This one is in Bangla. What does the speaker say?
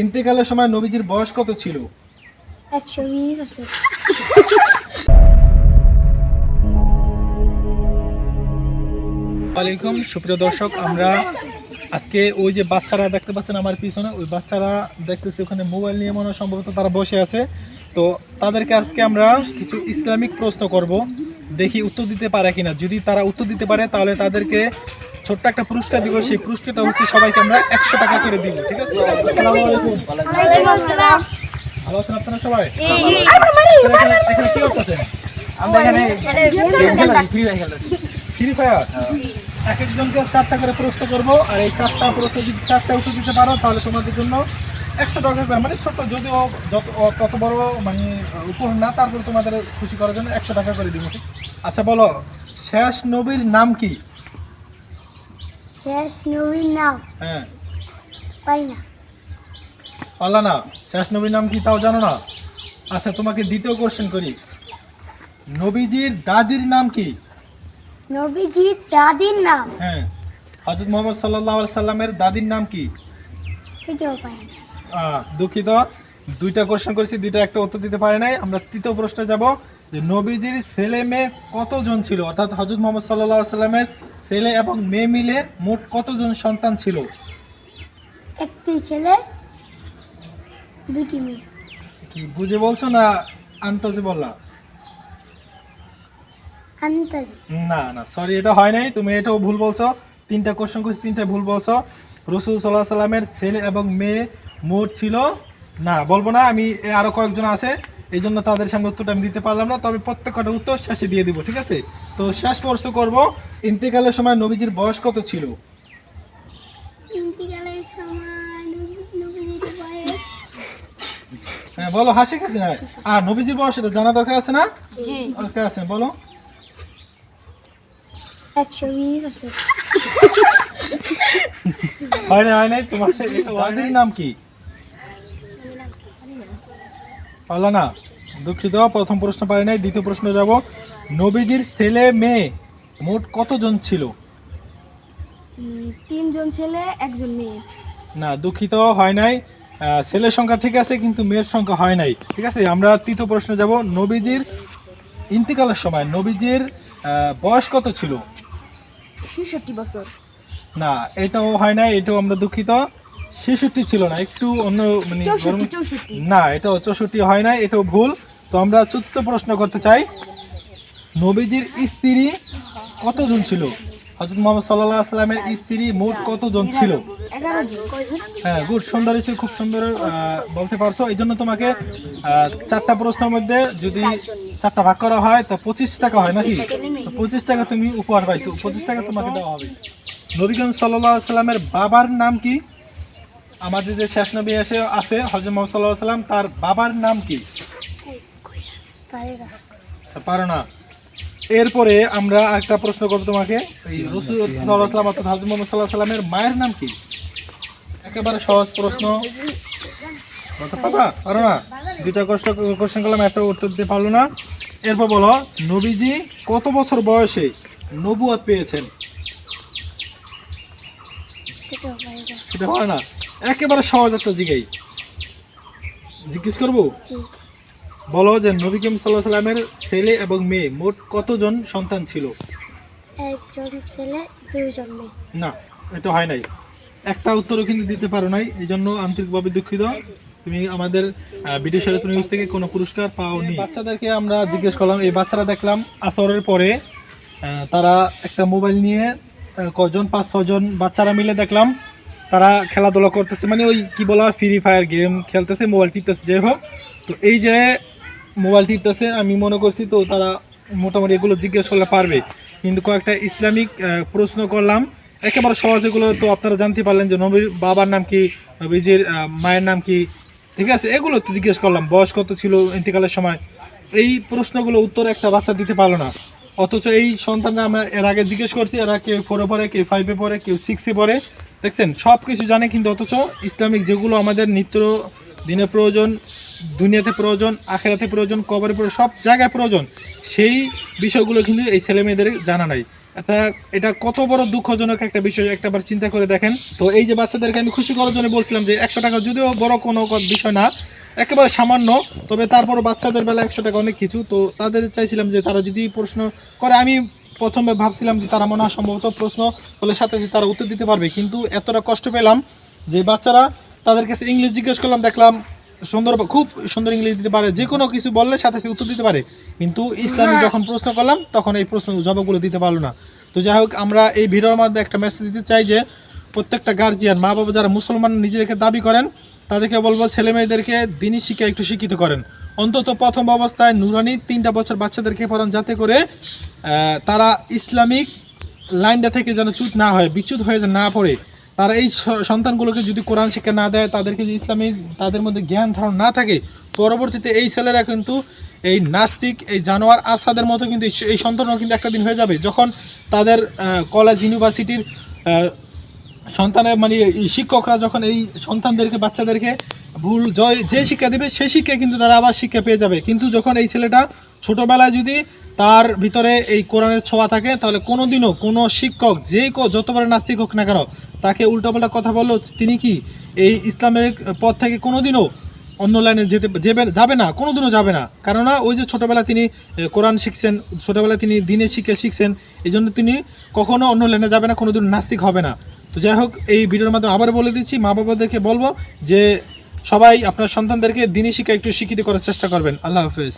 ইন্তেকালের সময় নবীজির বয়স কত ছিল? একশো বিশ বছর। ওয়ালাইকুম সুপ্রিয় দর্শক আমরা আজকে ওই যে বাচ্চারা দেখতে পাচ্ছেন আমার পিছনে ওই বাচ্চারা দেখতেছি ওখানে মোবাইল নিয়ে মনে সম্ভবত তারা বসে আছে। তো তাদেরকে আজকে আমরা কিছু ইসলামিক প্রশ্ন করব দেখি উত্তর দিতে পারে কিনা। যদি তারা উত্তর দিতে পারে তাহলে তাদেরকে ছোট্ট একটা পুরস্কার দিব সেই পুরস্কারটা হচ্ছে সবাইকে আমরা একশো টাকা করে দিব ঠিক আছে? ভালো আছেন আপনারা সবাই? এখানে এখানে কি করতেছেন? আমরা এখানে ফ্রি ফায়ার এক একজনকে চারটা করে প্রশ্ন করব আর এই চারটা প্রশ্ন যদি চারটা উত্তর দিতে পারো তাহলে তোমাদের জন্য একশো টাকা করে মানে ছোট্ট যদিও যত তত বড় মানে উপহার না তারপরে তোমাদের খুশি করার জন্য একশো টাকা করে দিব আচ্ছা বলো শেষ নবীর নাম কি? শেষ নবীর নাম। হ্যাঁ। পারি না। পারলা না? শেষ নবীর নাম কি তাও জানো না? আচ্ছা তোমাকে দ্বিতীয় কোশ্চেন করি। নবীজির দাদির নাম কি? নবীজির দাদির নাম। হ্যাঁ। হজরত মোহাম্মদ সাল্লাহ সাল্লামের দাদির নাম কি? এটাও পারি না। আহ, দুঃখিত। দুইটা কোশ্চেন করেছি দুইটা একটা উত্তর দিতে পারে নাই। আমরা তৃতীয় প্রশ্নে যাব যে নবীজির ছেলে মেয়ে কতজন ছিল? অর্থাৎ হজরত মোহাম্মদ সাল্লাহ সাল্লামের ছেলে এবং মেয়ে মিলে মোট কতজন সন্তান ছিল? একটি ছেলে দুটি মেয়ে। কি বুঝে বলছো না আন্তাজে বললা? আন্তাজি। না না সরি এটা হয় নাই। তুমি এটাও ভুল বলছো। তিনটা কোশ্চেন করছি তিনটা ভুল বলছো। রসুল সাল্লাহ সাল্লামের ছেলে এবং মেয়ে মোট ছিল না বলব না আমি আরও কয়েকজন আছে। এই জন্য তাদের সামনে উত্তরটা আমি দিতে পারলাম না তবে প্রত্যেকটা উত্তর শেষে দিয়ে দিব ঠিক আছে? তো শেষ প্রশ্ন করব ইন্তেকালের সময় নবীজির বয়স কত ছিল? ইন্তিকালের সময় নবী- নবীজির বয়স হ্যাঁ বলো হাসি কাছে আর নবীজির বয়স এটা জানা দরকার আছে না? দরকার আছে বলো। হয় না হয় নাই? তোমার নাম কি? পারলা না দুঃখিত প্রথম প্রশ্ন পারি নাই দ্বিতীয় প্রশ্ন যাব। নবীজির ছেলে মেয়ে মোট কতজন ছিল? তিনজন ছেলে একজন মেয়ে। না দুঃখিত হয় নাই। ছেলের সংখ্যা ঠিক আছে কিন্তু মেয়ের সংখ্যা হয় নাই। ঠিক আছে আমরা তৃতীয় প্রশ্নে যাব। নবীজির ইন্তিকালের সময় নবীজির বয়স কত ছিল? ছেষট্টি বছর। না এটাও হয় নাই এটাও আমরা দুঃখিত। ছেষট্টি ছিল না একটু অন্য মানে না এটাও চৌষট্টি হয় না এটাও ভুল। তো আমরা চতুর্থ প্রশ্ন করতে চাই। নবীজির স্ত্রী কতজন ছিল? হজরত মোহাম্মদ সাল্লাহ সাল্লামের স্ত্রী মোট কতজন ছিল? হ্যাঁ গুড সুন্দর হয়েছে খুব সুন্দর বলতে পারছ। এই জন্য তোমাকে চারটা প্রশ্নের মধ্যে যদি চারটা ভাগ করা হয় তা পঁচিশ টাকা হয় নাকি? তো পঁচিশ টাকা তুমি উপহার পাইছো পঁচিশ টাকা তোমাকে দেওয়া হবে। নবীগঞ্জ সাল্লাহ সাল্লামের বাবার নাম কি? আমাদের যে শেষ নবী এসে আছে হজরত মোহাম্মদ সাল্লাহ সাল্লাম তার বাবার নাম কি? পারে আচ্ছা পারো না। এরপরে আমরা একটা প্রশ্ন করব তোমাকে। এই রসুল সাল্লাহ সাল্লাম অর্থাৎ হজরত মোহাম্মদ সাল্লাহ সাল্লামের মায়ের নাম কি? একেবারে সহজ প্রশ্ন। পারবা পারো না? দুইটা কষ্ট কোশ্চেন করলাম একটা উত্তর দিতে পারল না। এরপর বলো নবীজি কত বছর বয়সে নবুয়াত পেয়েছেন? সেটা হয় না। একেবারে সহজ একটা জিগাই জিজ্ঞেস করব? বলো যে নবী করিম সাল্লাহ সাল্লামের ছেলে এবং মেয়ে মোট কতজন সন্তান ছিল? একজন ছেলে দুইজন মেয়ে। না এটা হয় নাই। একটা উত্তরও কিন্তু দিতে পারো নাই এই জন্য আন্তরিকভাবে দুঃখিত। তুমি আমাদের বিদেশ নিউজ থেকে কোনো পুরস্কার পাওনি। বাচ্চাদেরকে আমরা জিজ্ঞেস করলাম এই বাচ্চারা দেখলাম আসরের পরে তারা একটা মোবাইল নিয়ে কজন পাঁচ ছজন বাচ্চারা মিলে দেখলাম। তারা খেলাধুলা করতেছে। মানে ওই কি বলা ফ্রি ফায়ার গেম খেলতেছে মোবাইল টিপতেছে। যাই হোক, তো এই যে মোবাইল টিপতেছে, আমি মনে করছি তো তারা মোটামুটি এগুলো জিজ্ঞেস করলে পারবে। কিন্তু কয়েকটা ইসলামিক প্রশ্ন করলাম। একেবারে সহজ এগুলো তো আপনারা জানতে পারলেন যে নবীর বাবার নাম কি, নবীজির মায়ের নাম কি? ঠিক আছে, এগুলো তো জিজ্ঞেস করলাম। বয়স কত ছিল ইন্তেকালের সময়? এই প্রশ্নগুলো উত্তর একটা বাচ্চা দিতে পারল না। অথচ এই সন্তানরা আমরা এর আগে জিজ্ঞেস করছি, এরা কেউ ফোরে পড়ে কেউ ফাইভে পড়ে কেউ সিক্সে পড়ে। দেখছেন সব কিছু জানে কিন্তু অথচ ইসলামিক যেগুলো আমাদের নিত্য দিনে প্রয়োজন, দুনিয়াতে প্রয়োজন, আখেরাতে প্রয়োজন, কবরে প্রয়োজন, সব জায়গায় প্রয়োজন, সেই বিষয়গুলো কিন্তু এই ছেলে মেয়েদের জানা নাই। এটা এটা কত বড় দুঃখজনক একটা বিষয় একটাবার চিন্তা করে দেখেন। তো এই যে বাচ্চাদেরকে আমি খুশি করার জন্য বলছিলাম যে একশো টাকা যদিও বড় কোনো বিষয় না একেবারে সামান্য, তবে তারপর বাচ্চাদের বেলা একশো টাকা অনেক কিছু। তো তাদের চাইছিলাম যে তারা যদি প্রশ্ন করে, আমি প্রথমে ভাবছিলাম যে তারা মনে হয় সম্ভবত প্রশ্ন হলে সাথে সাথে তারা উত্তর দিতে পারবে। কিন্তু এতটা কষ্ট পেলাম যে বাচ্চারা তাদের কাছে ইংলিশ জিজ্ঞেস করলাম, দেখলাম সুন্দর, খুব সুন্দর ইংলিশ দিতে পারে। যে কোনো কিছু বললে সাথে সাথে উত্তর দিতে পারে। কিন্তু ইসলামী যখন প্রশ্ন করলাম, তখন এই প্রশ্ন জবাবগুলো দিতে পারল না। তো যাই হোক, আমরা এই ভিডিওর মাধ্যমে একটা মেসেজ দিতে চাই যে, প্রত্যেকটা গার্জিয়ান মা বাবা যারা মুসলমান, নিজেদেরকে দাবি করেন তাদেরকে বলব, ছেলে মেয়েদেরকে দিনই শিক্ষা একটু শিক্ষিত করেন। অন্তত প্রথম অবস্থায় নুরানি তিনটা বছর বাচ্চাদেরকে পড়ান, যাতে করে তারা ইসলামিক লাইনটা থেকে যেন চুত না হয়, বিচ্যুত হয়ে না পড়ে। তারা এই সন্তানগুলোকে যদি কোরআন শিক্ষা না দেয়, তাদেরকে যদি ইসলামী তাদের মধ্যে জ্ঞান ধারণ না থাকে, পরবর্তীতে এই ছেলেরা কিন্তু এই নাস্তিক, এই জানোয়ার আসাদের মতো কিন্তু এই- সন্তানও কিন্তু একটা দিন হয়ে যাবে। যখন তাদের কলেজ, ইউনিভার্সিটির সন্তানের মানে শিক্ষকরা যখন এই সন্তানদেরকে, বাচ্চাদেরকে ভুল, জয়, যে শিক্ষা দেবে, সেই শিক্ষা কিন্তু তারা আবার শিক্ষা পেয়ে যাবে। কিন্তু যখন এই ছেলেটা ছোটোবেলায় যদি তার ভিতরে এই কোরআনের ছোঁয়া থাকে, তাহলে কোনো দিনও কোনো শিক্ষক কো যতবার নাস্তিক হোক না কেন, তাকে উল্টাপাল্টা কথা বলল তিনি কি এই ইসলামের পথ থেকে কোনো দিনও অন্য লাইনে যেতে যেবে যাবে না কোনো দিনও যাবে না। কেননা ওই যে ছোটোবেলা তিনি কোরআন শিখছেন, ছোটোবেলায় তিনি দিনের শিক্ষা শিখছেন, এই জন্য তিনি কখনও অন্য লাইনে যাবে না কোনো দিন নাস্তিক হবে না। তো যাই হোক, এই ভিডিওর মাধ্যমে আবার বলে দিচ্ছি, মা বাবাদেরকে বলব যে সবাই আপনার সন্তানদেরকে দিনই শিক্ষা একটু শিক্ষিত করার চেষ্টা করবেন। আল্লাহ হাফেজ।